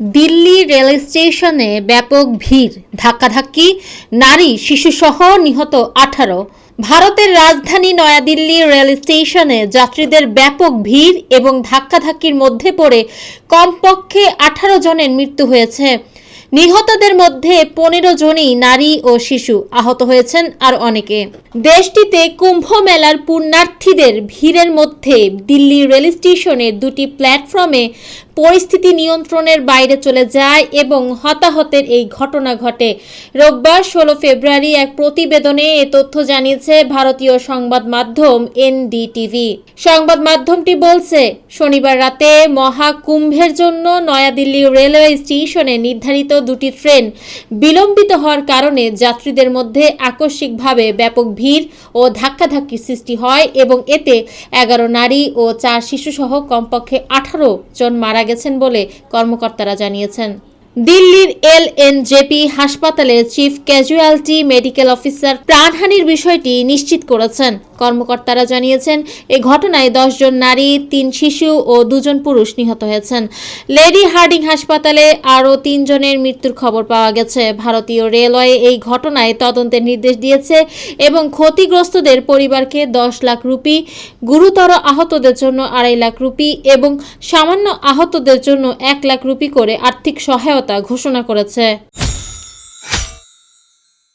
Delhi rail স্টেশনে ব্যাপক ভিড়, ধাক্কাধাক্কি, নারী শিশুসহ নিহত আঠারো। ভারতের রাজধানী নয়াদিল্লি রেল স্টেশনে যাত্রীদের ব্যাপক ভিড় এবং ধাক্কাধাক্কির মধ্যে পড়ে কমপক্ষে আঠারো জনের মৃত্যু হয়েছে। নিহতদের মধ্যে পনেরো জনই নারী ও শিশু আহত হয়েছেন আর অনেকে। দেশটিতে কুম্ভ মেলার পুণ্যার্থীদের ভিড়ের মধ্যে দিল্লি রেল স্টেশনের দুটি প্ল্যাটফর্মে পরিস্থিতি নিয়ন্ত্রণের বাইরে চলে যায় এবং হতাহতের এই ঘটনা ঘটে। রোববার ষোলো ফেব্রুয়ারি এক প্রতিবেদনে এ তথ্য জানিয়েছে ভারতীয় সংবাদ মাধ্যম এনডিটিভি। সংবাদ মাধ্যমটি বলছে, শনিবার রাতে মহাকুম্ভের জন্য নয়াদিল্লি রেলওয়ে স্টেশনে নির্ধারিত দুটি ট্রেন বিলম্বিত হওয়ার কারণে যাত্রীদের মধ্যে আকস্মিকভাবে ব্যাপক ভিড় ও ধাক্কাধাক্কির সৃষ্টি হয় এবং এতে এগারো নারী ও চার শিশুসহ কমপক্ষে আঠারো জন মারা গেছেন বলে কর্মকর্তারা জানিয়েছেন। দিল্লির এল এন জেপি হাসপাতালের চিফ ক্যাজুয়ালিটি মেডিকেল অফিসার প্রাণহানির বিষয়টি নিশ্চিত করেছেন। কর্মকর্তারা জানিয়েছেন, এ ঘটনায় দশজন নারী, তিন শিশু ও দুজন পুরুষ নিহত হয়েছেন। লেডি হার্ডিং হাসপাতালে আরও তিনজনের মৃত্যুর খবর পাওয়া গেছে। ভারতীয় রেলওয়ে এই ঘটনায় তদন্তের নির্দেশ দিয়েছে এবং ক্ষতিগ্রস্তদের পরিবারকে দশ লাখ রুপি, গুরুতর আহতদের জন্য আড়াই লাখ রুপি এবং সামান্য আহতদের জন্য এক লাখ রুপি করে আর্থিক সহায়তা ঘোষণা করেছে।